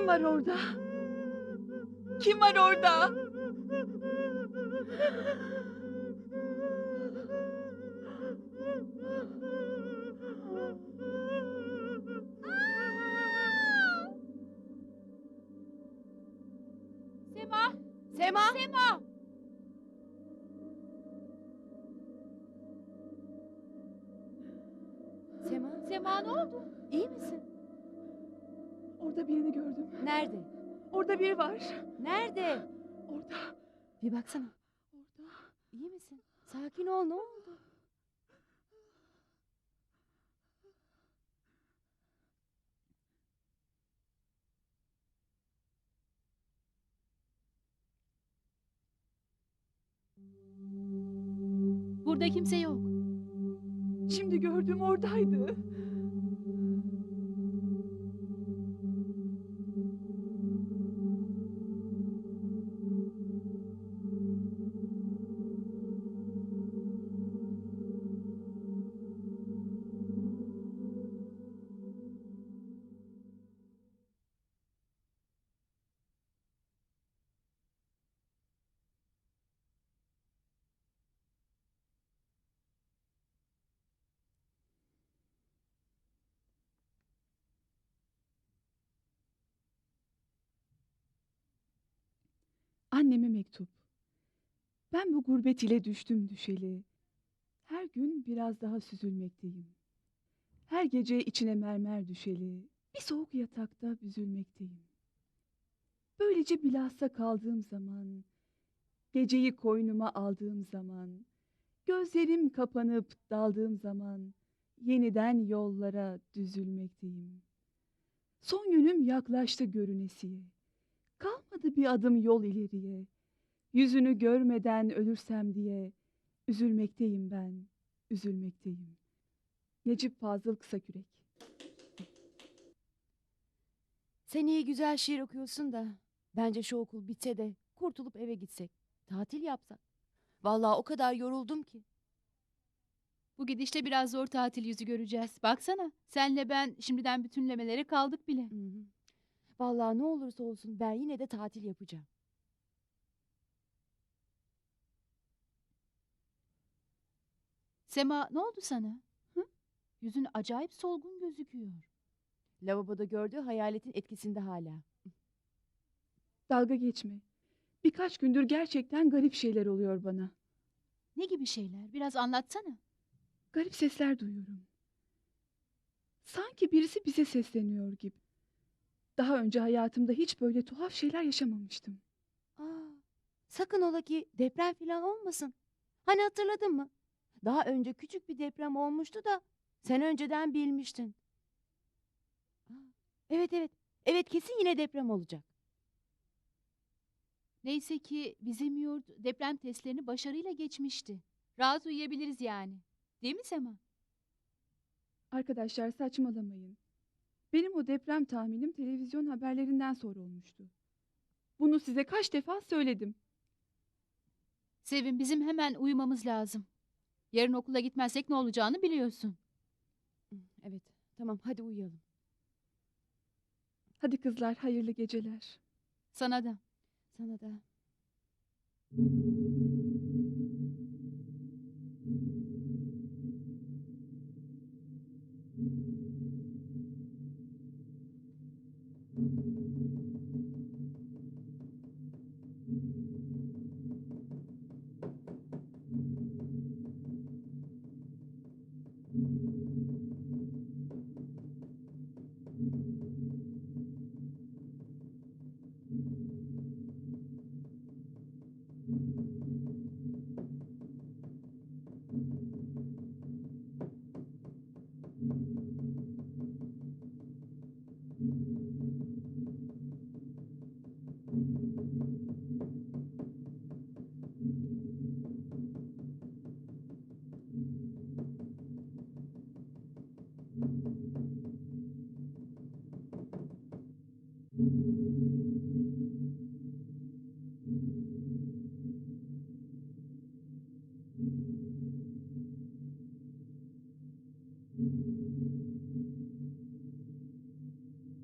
var orada? Kim var orada? Sema! Sema! Sema! Sema, Sema ne oldu? iyi? Orada birini gördüm. Nerede? Orada biri var. Nerede? Orada. Bir baksana. Orada. İyi misin? Sakin ol, ne oldu? Burada kimse yok. Şimdi gördüm oradaydı. Anneme mektup. Ben bu gurbet ile düştüm düşeli. Her gün biraz daha süzülmekteyim. Her gece içine mermer düşeli. Bir soğuk yatakta büzülmekteyim. Böylece bilhassa kaldığım zaman, geceyi koynuma aldığım zaman, gözlerim kapanıp daldığım zaman, yeniden yollara düzülmekteyim. Son günüm yaklaştı görünesiye. Kalmadı bir adım yol ileriye. Yüzünü görmeden ölürsem diye üzülmekteyim ben, üzülmekteyim. Necip Fazıl Kısakürek Sen iyi güzel şiir okuyorsun da. Bence şu okul bitse de kurtulup eve gitsek. Tatil yapsak. Vallahi o kadar yoruldum ki. Bu gidişle biraz zor tatil yüzü göreceğiz. Baksana senle ben şimdiden bütünlemelere kaldık bile. Hı hı. Vallahi ne olursa olsun ben yine de tatil yapacağım. Sema ne oldu sana? Hı? Yüzün acayip solgun gözüküyor. Lavaboda gördüğü hayaletin etkisinde hala. Dalga geçme. Birkaç gündür gerçekten garip şeyler oluyor bana. Ne gibi şeyler? Biraz anlatsana. Garip sesler duyuyorum. Sanki birisi bize sesleniyor gibi. Daha önce hayatımda hiç böyle tuhaf şeyler yaşamamıştım. Aa, sakın ola ki deprem falan olmasın. Hani hatırladın mı? Daha önce küçük bir deprem olmuştu da sen önceden bilmiştin. Aa, evet evet. Evet kesin yine deprem olacak. Neyse ki bizim yurt deprem testlerini başarıyla geçmişti. Rahat uyuyabiliriz yani. Değil mi Sema? Arkadaşlar saçmalamayın. Benim o deprem tahminim televizyon haberlerinden sonra olmuştu. Bunu size kaç defa söyledim. Sevim bizim hemen uyumamız lazım. Yarın okula gitmezsek ne olacağını biliyorsun. Hmm, evet tamam hadi uyuyalım. Hadi kızlar hayırlı geceler. Sana da. Sana da.